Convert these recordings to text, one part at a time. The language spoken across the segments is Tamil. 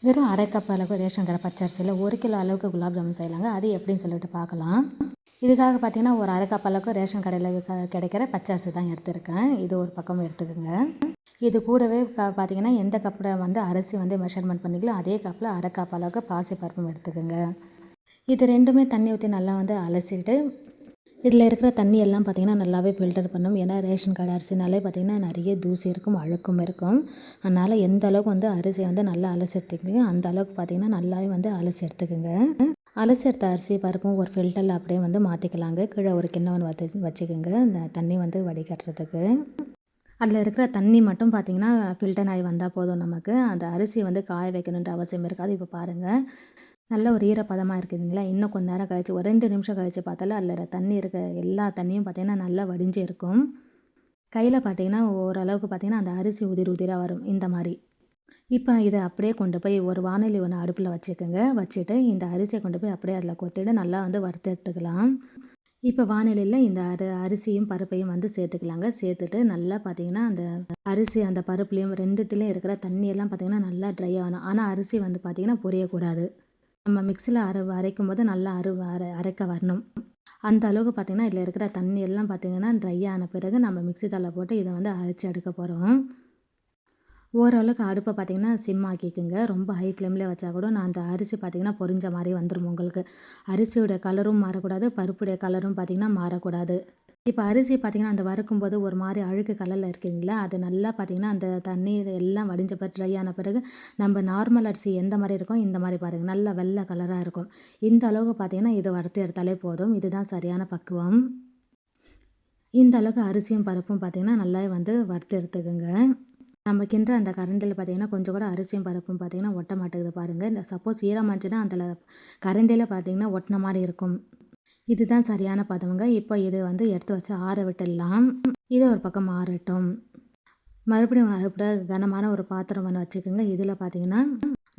வெறும் அரை கப் அளவுக்கு ரேஷன் கடை பச்சரிசியில் ஒரு கிலோ அளவுக்கு குலாப் ஜாமுன் செய்யலாங்க. அது எப்படின்னு சொல்லிட்டு பார்க்கலாம். இதுக்காக பார்த்தீங்கன்னா ஒரு அரை கப் அளவுக்கு ரேஷன் கடையில் க- கிடைக்கிற பச்சரிசி தான் எடுத்திருக்கேன். இது ஒரு பக்கம் எடுத்துக்கோங்க. இது கூடவே க பார்த்தீங்கன்னா எந்த கப்பில் வந்து அரிசி வந்து மெஷர்மெண்ட் பண்ணிக்கலாம் அதே கப்பில் அரை கப் அளவுக்கு பாசி பருப்பும் எடுத்துக்கோங்க. இது ரெண்டுமே தண்ணி ஊற்றி நல்லா வந்து அலசிட்டு இதில் இருக்கிற தண்ணி எல்லாம் பார்த்திங்கன்னா நல்லாவே ஃபில்டர் பண்ணும். ஏன்னா ரேஷன் கார்டு அரிசினாலே பார்த்திங்கன்னா நிறைய தூசி இருக்கும் அழுக்கும் இருக்கும். அதனால் எந்த அளவுக்கு வந்து அரிசியை வந்து நல்லா அலசி எடுத்துக்கிங்க அந்த அளவுக்கு பார்த்திங்கன்னா நல்லாவே வந்து அலசி எடுத்துக்கோங்க. அலசி எடுத்த அரிசி பருப்பும் ஒரு ஃபில்டரில் அப்படியே வந்து மாற்றிக்கலாங்க கீழே ஒரு கிண்ணம் ஒன்று வச்சு வச்சுக்கோங்க. இந்த தண்ணி வந்து வடிகட்டுறதுக்கு. அதில் இருக்கிற தண்ணி மட்டும் பார்த்திங்கன்னா ஃபில்டர் ஆகி வந்தால் போதும் நமக்கு. அந்த அரிசி வந்து காய வைக்கணுன்ற அவசியம் இருக்காது. இப்போ பாருங்கள் நல்ல ஒரு ஈரப்பதமாக இருக்குதுங்களா? இன்னும் கொஞ்ச நேரம் கழிச்சு ஒரு ரெண்டு நிமிஷம் கழிச்சு பார்த்தாலும் அதில் தண்ணி இருக்க எல்லா தண்ணியும் பார்த்திங்கன்னா நல்லா வடிஞ்சு இருக்கும். கையில் பார்த்தீங்கன்னா ஓரளவுக்கு பார்த்திங்கன்னா அந்த அரிசி உதிர் உதிராக வரும். இந்த மாதிரி. இப்போ இதை அப்படியே கொண்டு போய் ஒரு வானொலி ஒன்று அடுப்பில் வச்சுக்கோங்க. வச்சுட்டு இந்த அரிசியை கொண்டு போய் அப்படியே அதில் கொத்திட்டு நல்லா வந்து வறுத்து எடுத்துக்கலாம் இப்போ வானிலையில் இந்த அரி அரிசியும் பருப்பையும் வந்து சேர்த்துக்கலாங்க. சேர்த்துட்டு நல்லா பார்த்தீங்கன்னா அந்த அரிசி அந்த பருப்புலேயும் ரெண்டுத்துலேயும் இருக்கிற தண்ணியெல்லாம் பார்த்தீங்கன்னா நல்லா ட்ரை ஆகணும். ஆனால் அரிசி வந்து பார்த்தீங்கன்னா பொரியக்கூடாது. நம்ம மிக்சியில் அரை அரைக்கும் போது நல்லா அரு அரை அரைக்க வரணும். அந்த அளவுக்கு பார்த்திங்கன்னா இதில் இருக்கிற தண்ணி எல்லாம் பார்த்திங்கன்னா ட்ரை ஆன பிறகு நம்ம மிக்ஸி தலை போட்டு இதை வந்து அரைச்சி எடுக்க போகிறோம் ஓரளவுக்கு அடுப்பை பார்த்தீங்கன்னா சிம் ஆக்கிக்குங்க. ரொம்ப ஹை ஃப்ளேமில் வச்சா கூட நான் அந்த அரிசி பார்த்தீங்கன்னா பொரிஞ்ச மாதிரி வந்துடும் உங்களுக்கு. அரிசியோட கலரும் மாறக்கூடாது பருப்புடைய கலரும் பார்த்தீங்கன்னா மாறக்கூடாது. இப்போ அரிசி பார்த்தீங்கன்னா அந்த வறுக்கும் போது ஒரு மாதிரி அழுக்கு கலரில் இருக்குங்களா அது நல்லா பார்த்தீங்கன்னா அந்த தண்ணீர் எல்லாம் வடிஞ்ச பிறகு ட்ரை ஆன பிறகு நம்ம நார்மல் அரிசி எந்த மாதிரி இருக்கும் இந்த மாதிரி பாருங்கள் நல்லா வெள்ளை கலராக இருக்கும். இந்த அளவுக்கு பார்த்தீங்கன்னா இதை வறுத்து எடுத்தாலே போதும். இதுதான் சரியான பக்குவம். இந்த அளவுக்கு அரிசியும் பருப்பும் பார்த்தீங்கன்னா நல்லா வந்து வறுத்து எடுத்துக்கோங்க. நம்ம கிண்டுற அந்த கரண்டில் பார்த்தீங்கன்னா கொஞ்சம் கூட அரிசியும் பருப்பும் பார்த்தீங்கன்னா ஒட்ட மாட்டேங்குது பாருங்கள் சப்போஸ் ஈரமாச்சுன்னா அந்த கரண்டியில் பார்த்தீங்கன்னா ஒட்டின மாதிரி இருக்கும். இதுதான் சரியான பதவங்க இப்போ இது வந்து எடுத்து வச்சு ஆற விட்டுடலாம். இதை ஒரு பக்கம் ஆறட்டும். மறுபடியும் மறுபடியும் கனமான ஒரு பாத்திரம் ஒன்று வச்சுக்கோங்க. இதில் பார்த்தீங்கன்னா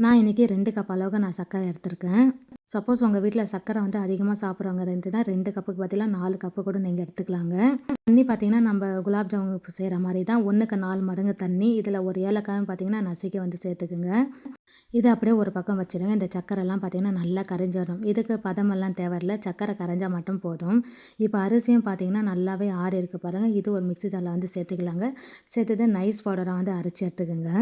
நான் இன்றைக்கி ரெண்டு கப் அளவுக்கு நான் சர்க்கரை எடுத்திருக்கேன். சப்போஸ் உங்கள் வீட்டில் சர்க்கரை வந்து அதிகமாக சாப்பிட்றவங்க இருந்துச்சுன்னா ரெண்டு கப்புக்கு பதிலாக நாலு கப்பு கூட நீங்கள் எடுத்துக்கலாங்க. தண்ணி பார்த்தீங்கன்னா நம்ம குலாப் ஜாமுன் செய்கிற மாதிரி தான் ஒன்றுக்கு நாலு மடங்கு தண்ணி இதில் ஒரு ஏலக்காயும் பார்த்தீங்கன்னா நசுக்க வந்து சேர்த்துக்குங்க. இதை அப்படியே ஒரு பக்கம் வச்சுருங்க. இந்த சக்கரைலாம் பார்த்தீங்கன்னா நல்லா கரைஞ்சி வரணும் இதுக்கு பதமெல்லாம் தேவையில்ல. சக்கரை கரைஞ்சால் மட்டும் போதும். இப்போ அரிசியும் பார்த்தீங்கன்னா நல்லாவே ஆறி இருக்குது பாருங்கள் இது ஒரு மிக்ஸி ஜாரில் வந்து சேர்த்துக்கலாங்க. சேர்த்துட்டு நைஸ் பவுடராக வந்து அரைச்சி எடுத்துக்கோங்க.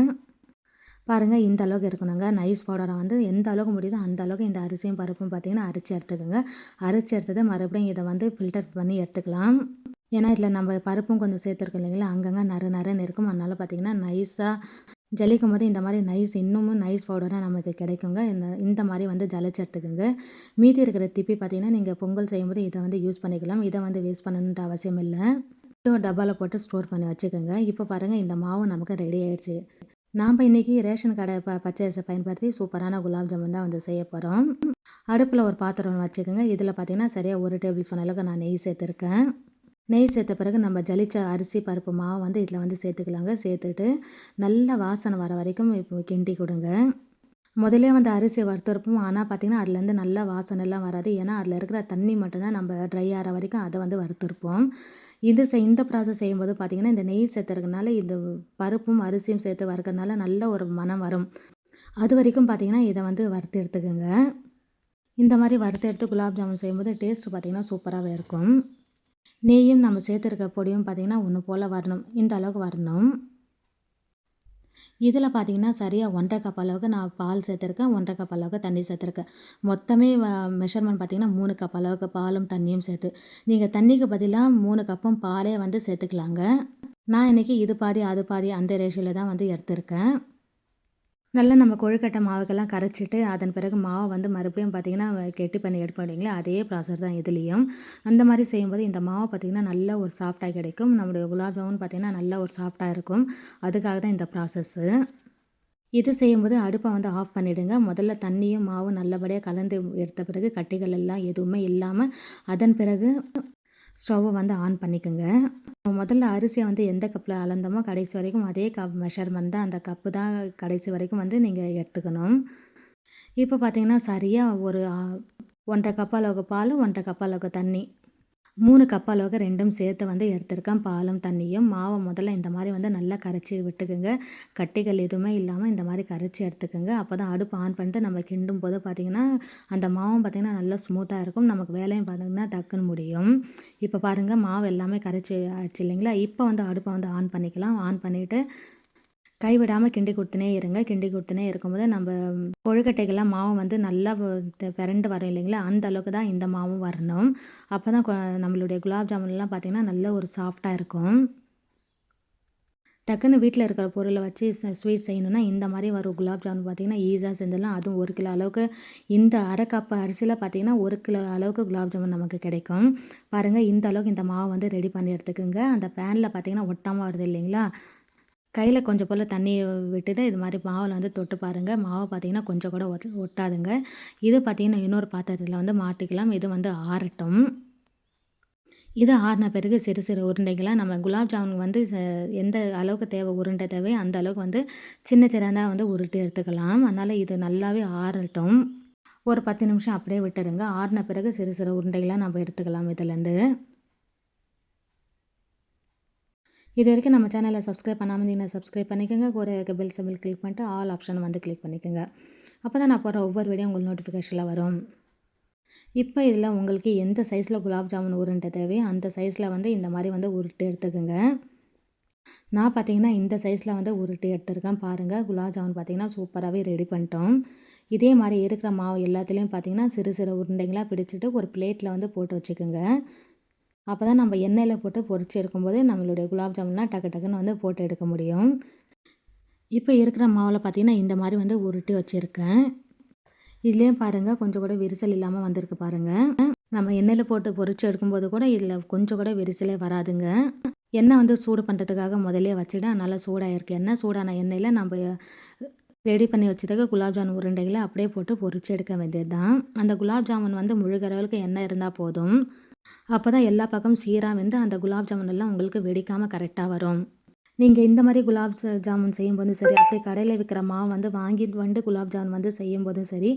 பாருங்கள் இந்த அளவுக்கு இருக்கணுங்க. நைஸ் பவுடரை வந்து எந்த அளவுக்கு முடியுதோ அந்த அளவுக்கு இந்த அரிசியும் பருப்பும் பார்த்தீங்கன்னா அரைச்சி எடுத்துக்கோங்க. அரைச்சி எடுத்தது மறுபடியும் இதை வந்து ஃபில்டர் பண்ணி எடுத்துக்கலாம். ஏன்னா இதில் நம்ம பருப்பும் கொஞ்சம் சேர்த்துருக்கோம் இல்லைங்களா? அங்கங்கே நறு நறுன்னு இருக்கும். அதனால் பார்த்தீங்கன்னா நைஸாக ஜலிக்கும் போது இந்த மாதிரி நைஸ் இன்னமும் நைஸ் பவுடராக நமக்கு கிடைக்குங்க. இந்த இந்த மாதிரி வந்து ஜலிச்சு எடுத்துக்கோங்க. மீதி இருக்கிற திப்பி பார்த்தீங்கன்னா நீங்கள் பொங்கல் செய்யும்போது இதை வந்து யூஸ் பண்ணிக்கலாம். இதை வந்து வேஸ்ட் பண்ணணுன்ற அவசியம் இல்லை. ஒரு டப்பாவில் போட்டு ஸ்டோர் பண்ணி வச்சுக்கோங்க. இப்போ பாருங்கள் இந்த மாவு நமக்கு ரெடி ஆயிடுச்சு. நாம் இன்றைக்கி ரேஷன் கடை ப பச்சரிசை பயன்படுத்தி சூப்பரான குலாப் ஜாமுன் தான் வந்து செய்ய போகிறோம் அடுப்பில் ஒரு பாத்திரம் ஒன்று வச்சுக்கோங்க. இதில் பார்த்தீங்கன்னா சரியாக ஒரு டேபிள் ஸ்பூன் அளவுக்கு நான் நெய் சேர்த்துருக்கேன். நெய் சேர்த்த பிறகு நம்ம ஜலிச்ச அரிசி பருப்பு மாவு வந்து இதில் வந்து சேர்த்துக்கலாங்க. சேர்த்துட்டு நல்ல வாசனை வர வரைக்கும் இப்போ கிண்டி கொடுங்க. முதல்ல வந்து அரிசி வறுத்துருப்போம் ஆனால் பார்த்திங்கன்னா அதுலேருந்து நல்ல வாசனைலாம் வராது. ஏன்னா அதில் இருக்கிற தண்ணி மட்டும்தான் நம்ம ட்ரை ஆகிற வரைக்கும் அதை வந்து வறுத்துருப்போம். இது செய் இந்த ப்ராசஸ் செய்யும்போது பார்த்திங்கன்னா இந்த நெய் சேர்த்துறதுனால இந்த பருப்பும் அரிசியும் சேர்த்து வறுக்கிறதுனால நல்ல ஒரு மனம் வரும். அது வரைக்கும் பார்த்திங்கன்னா இதை வந்து வறுத்து எடுத்துக்கோங்க. இந்த மாதிரி வறுத்து எடுத்து குலாப் ஜாமுன் செய்யும்போது டேஸ்ட் பார்த்திங்கன்னா சூப்பராகவே இருக்கும். நெய்யும் நம்ம சேர்த்துருக்க பொடியும் பார்த்திங்கன்னா ஒன்று போல் வரணும். இந்த அளவுக்கு வரணும். இதில் பார்த்தீங்கன்னா சரியாக ஒன்றரை கப் அளவுக்கு நான் பால் சேர்த்துருக்கேன் ஒன்றரை கப் அளவுக்கு தண்ணி சேர்த்துருக்கேன். மொத்தமே மெஷர்மெண்ட் பார்த்தீங்கன்னா மூணு கப் அளவுக்கு பாலும் தண்ணியும் சேர்த்து. நீங்கள் தண்ணிக்கு பதிலாக மூணு கப்பும் பாலே வந்து சேர்த்துக்கலாங்க. நான் இன்றைக்கி இது பாதி அது பாதி அந்த ரேஷியோவில் தான் வந்து எடுத்திருக்கேன். நல்லா நம்ம கொழுக்கட்டை மாவுக்கெல்லாம் கரைச்சிட்டு அதன் பிறகு மாவை வந்து மறுபடியும் பார்த்திங்கன்னா கெட்டி பண்ணி எடுப்போம் இல்லைங்களா? அதே ப்ராசஸ் தான் இதுலேயும். அந்த மாதிரி செய்யும்போது இந்த மாவை பார்த்திங்கன்னா நல்ல ஒரு சாஃப்டாக கிடைக்கும். நம்மளுடைய குலாப் ஜாமுன் பார்த்திங்கன்னா நல்ல ஒரு சாஃப்டாக இருக்கும். அதுக்காக தான் இந்த ப்ராசஸ்ஸு இது செய்யும்போது அடுப்பை வந்து ஆஃப் பண்ணிவிடுங்க முதல்ல தண்ணியும் மாவும் நல்லபடியாக கலந்து எடுத்த பிறகு கட்டிகள் எல்லாம் எதுவுமே இல்லாமல் அதன் பிறகு ஸ்டவ்வை வந்து ஆன் பண்ணிக்கோங்க. முதல்ல அரிசியை வந்து எந்த கப்பில் அளந்தோமோ கடைசி வரைக்கும் அதே கப் மெஷர்மெண்ட் தான் அந்த கப்பு தான் கடைசி வரைக்கும் வந்து நீங்கள் எடுத்துக்கணும். இப்போ பார்த்தீங்கன்னா சரியாக ஒரு ஒன்றரை கப் அளவுக்கு பால் ஒன்றரை கப் அளவுக்கு தண்ணி மூணு கப் அளவுக்கு ரெண்டும் சேர்த்து வந்து எடுத்திருக்கேன். பாலும் தண்ணியும் மாவை முதல்ல இந்த மாதிரி வந்து நல்லா கரைச்சி விட்டுக்குங்க. கட்டிகள் எதுவுமே இல்லாமல் இந்த மாதிரி கரைச்சி எடுத்துக்கோங்க. அப்போ தான் அடுப்பு ஆன் பண்ணிட்டு நம்ம கிண்டும் போது பார்த்திங்கன்னா அந்த மாவும் பார்த்திங்கன்னா நல்லா ஸ்மூத்தாக இருக்கும். நமக்கு வேலையும் பார்த்திங்கன்னா டக்குன்னு முடியும். இப்போ பாருங்கள் மாவு எல்லாமே கரைச்சி ஆச்சு இல்லைங்களா? இப்போ வந்து அடுப்பை வந்து ஆன் பண்ணிக்கலாம். ஆன் பண்ணிவிட்டு கைவிடாமல் கிண்டி கொடுத்துனே இருங்க. கிண்டி கொடுத்துனே இருக்கும்போது நம்ம கொழுக்கட்டைகள்லாம் மாவு வந்து நல்லா பிறண்டு வரும் இல்லைங்களா? அந்த அளவுக்கு தான் இந்த மாவும் வரணும். அப்போ தான் நம்மளுடைய குலாப் ஜாமுன்லாம் பார்த்திங்கன்னா நல்ல ஒரு சாஃப்டாக இருக்கும். டக்குன்னு வீட்டில் இருக்கிற பொருளை வச்சு ஸ்வீட் செய்யணும்னா இந்த மாதிரி வரும் குலாப் ஜாமுன் பார்த்திங்கன்னா ஈஸியாக செஞ்சிடலாம். அதுவும் ஒரு கிலோ அளவுக்கு இந்த அரை கப் அரிசியில் பார்த்திங்கன்னா ஒரு கிலோ அளவுக்கு குலாப் ஜாமுன் நமக்கு கிடைக்கும். பாருங்கள் இந்த அளவுக்கு இந்த மாவு வந்து ரெடி பண்ணி எடுத்துக்கோங்க. அந்த பேனில் பார்த்திங்கன்னா ஒட்டாமல் வருது இல்லைங்களா? கையில் கொஞ்சம் போல் தண்ணியை விட்டுட்டு இது மாதிரி மாவில் வந்து தொட்டு பாருங்கள் மாவை பார்த்தீங்கன்னா கொஞ்சம் கூட ஒட் ஒட்டாதுங்க. இது பார்த்திங்கன்னா இன்னொரு பாத்திரத்தில் வந்து மாட்டிக்கலாம் இது வந்து ஆறட்டும். இது ஆறின பிறகு சிறு சிறு உருண்டைகளாக நம்ம குலாப் ஜாமுன் வந்து ச- எந்த அளவுக்கு தேவை உருண்டை தேவை அந்த அளவுக்கு வந்து சின்ன சின்னதாக வந்து உருட்டி எடுத்துக்கலாம். அதனால் இது நல்லாவே ஆறட்டும். ஒரு பத்து நிமிஷம் அப்படியே விட்டுருங்க ஆறின பிறகு சிறு சிறு உருண்டைகளாக நம்ம எடுத்துக்கலாம் இதுலேருந்து இது வரைக்கும் நம்ம சேனலை சப்ஸ்கிரைப் பண்ணாமல் இருந்தீங்கன்னா சப்ஸ்கிரைப் பண்ணிக்கோங்க. ஒரு பெல் சிம்பிள் கிளிக் பண்ணிட்டு ஆல் ஆப்ஷன் வந்து கிளிக் பண்ணிக்கோங்க. அப்போ தான் நான் போகிற ஒவ்வொரு வீடியோ உங்களுக்கு நோட்டிஃபிகேஷனில் வரும். இப்போ இதில் உங்களுக்கு எந்த சைஸில் குலாப் ஜாமுன் உருண்டை தேவையோ அந்த சைஸில் வந்து இந்த மாதிரி வந்து உருட்டு எடுத்துக்கோங்க. நான் பார்த்தீங்கன்னா இந்த சைஸில் வந்து உருட்டு எடுத்திருக்கேன். பாருங்கள் குலாப் ஜாமுன் பார்த்தீங்கன்னா சூப்பராகவே ரெடி பண்ணிட்டோம். இதே மாதிரி இருக்கிற மாவு எல்லாத்துலேயும் பார்த்தீங்கன்னா சிறு சிறு உருண்டைங்களாக பிடிச்சிட்டு ஒரு பிளேட்டில் வந்து போட்டு வச்சுக்கோங்க. அப்போ தான் நம்ம எண்ணெயில் போட்டு பொறிச்சு எடுக்கும்போது நம்மளுடைய குலாப் ஜாமுன்லாம் டக்கு டக்குன்னு வந்து போட்டு எடுக்க முடியும். இப்போ இருக்கிற மாவில் பார்த்தீங்கன்னா இந்த மாதிரி வந்து உருட்டி வச்சுருக்கேன். இதுலேயும் பாருங்கள் கொஞ்சம் கூட விரிசல் இல்லாமல் வந்திருக்கு பாருங்கள் நம்ம எண்ணெயில் போட்டு பொறிச்சு எடுக்கும்போது கூட இதில் கொஞ்சம் கூட விரிசலே வராதுங்க. எண்ணெய் வந்து சூடு பண்ணுறதுக்காக முதலே வச்சுட்டு நல்லா சூடாகிருக்கு எண்ணெய் சூடான எண்ணெயில் நம்ம ரெடி பண்ணி வச்சதுக்கு குலாப் ஜாமுன் உருண்டைகளை அப்படியே போட்டு பொறிச்சு எடுக்க வேண்டியது தான் அந்த குலாப் ஜாமுன் வந்து முழுகிற அளவுக்கு எண்ணெய் இருந்தால் போதும். அப்போ தான் எல்லா பக்கம் சீராக வந்து அந்த குலாப் ஜாமுன் எல்லாம் உங்களுக்கு வெடிக்காமல் கரெக்டாக வரும். நீங்கள் இந்த மாதிரி குலாப் ஜாமுன் செய்யும்போதும் சரி அப்படியே கடையில் விற்கிற மாவு வந்து வாங்கிட்டு வந்து குலாப் ஜாமுன் வந்து செய்யும்போதும் சரி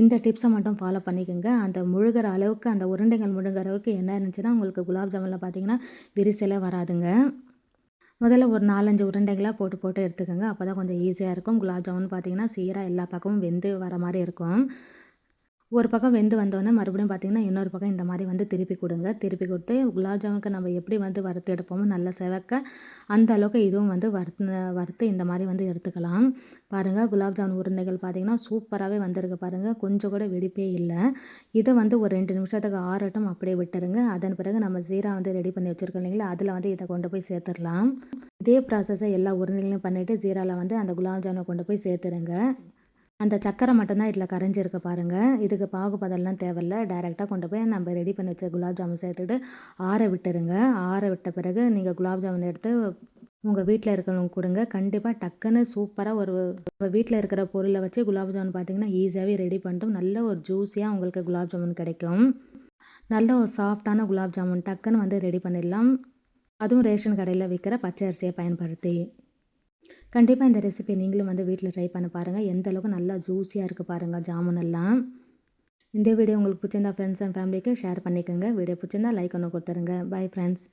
இந்த டிப்ஸை மட்டும் ஃபாலோ பண்ணிக்கோங்க. அந்த முழுகிற அளவுக்கு அந்த உருண்டைகள் முழுகிற அளவுக்கு என்ன இருந்துச்சுன்னா உங்களுக்கு குலாப் ஜாமுனில் பார்த்தீங்கன்னா விரிசலே வராதுங்க. முதல்ல ஒரு நாலஞ்சு உருண்டைகளாக போட்டு போட்டு எடுத்துக்கோங்க. அப்போ தான் கொஞ்சம் ஈஸியாக இருக்கும். குலாப் ஜாமுன் பார்த்தீங்கன்னா சீராக எல்லா பக்கமும் வெந்து வர மாதிரி இருக்கும். ஒரு பக்கம் வெந்து வந்தோடனே மறுபடியும் பார்த்தீங்கன்னா இன்னொரு பக்கம் இந்த மாதிரி வந்து திருப்பி கொடுங்க. திருப்பி கொடுத்து குலாப் ஜாமுனுக்கு நம்ம எப்படி வந்து வறுத்து எடுப்போமோ நல்லா செவக்க அந்த அளவுக்கு இதுவும் வந்து வறுத்து வறுத்து இந்த மாதிரி வந்து எடுத்துக்கலாம். பாருங்கள் குலாப் ஜாமுன் உருண்டைகள் பார்த்தீங்கன்னா சூப்பராகவே வந்திருக்கு பாருங்கள் கொஞ்சம் கூட வெடிப்பே இல்லை. இதை வந்து ஒரு ரெண்டு நிமிஷத்துக்கு ஆறட்டும் அப்படியே விட்டுருங்க. அதன் பிறகு நம்ம ஜீரா வந்து ரெடி பண்ணி வச்சுருக்கோம் இல்லைங்களா? அதில் வந்து இதை கொண்டு போய் சேர்த்துடலாம். இதே ப்ராசஸை எல்லா உருண்டைகளையும் பண்ணிவிட்டு ஜீராவில் வந்து அந்த குலாப் ஜாமுனை கொண்டு போய் சேர்த்துருங்க. அந்த சக்கரை மட்டும்தான் இதில் கரைஞ்சிருக்கு பாருங்கள் இதுக்கு பாகுபதெல்லாம் தேவையில்ல. டைரெக்டாக கொண்டு போய் நம்ம ரெடி பண்ணி வச்ச குலாப் ஜாமுன் சேர்த்துட்டு ஆற விட்டுருங்க. ஆற விட்ட பிறகு நீங்கள் குலாப் ஜாமுன் எடுத்து உங்கள் வீட்டில் இருக்கிறவங்க கொடுங்க. கண்டிப்பாக டக்குன்னு சூப்பராக ஒரு உங்கள் வீட்டில் இருக்கிற பொருளை வச்சு குலாப் ஜாமுன் பார்த்தீங்கன்னா ஈஸியாகவே ரெடி பண்ணிட்டு நல்ல ஒரு ஜூஸியாக உங்களுக்கு குலாப் ஜாமுன் கிடைக்கும். நல்ல ஒரு சாஃப்டான குலாப் ஜாமுன் டக்குன்னு வந்து ரெடி பண்ணிடலாம். அதுவும் ரேஷன் கடையில் விற்கிற பச்சை அரிசியை பயன்படுத்தி. கண்டிப்பாக இந்த ரெசிபி நீங்களும் வந்து வீட்டில் ட்ரை பண்ண பாருங்கள் எந்த அளவுக்கு நல்லா ஜூஸியாக இருக்குது பாருங்கள் ஜாமுன் எல்லாம். இந்த வீடியோ உங்களுக்கு பிடிச்சிருந்தா ஃப்ரெண்ட்ஸ் அண்ட் ஃபேமிலிக்கு ஷேர் பண்ணிக்கோங்க. வீடியோ பிடிச்சிருந்தா லைக் ஒன்று கொடுத்துருங்க. Bye friends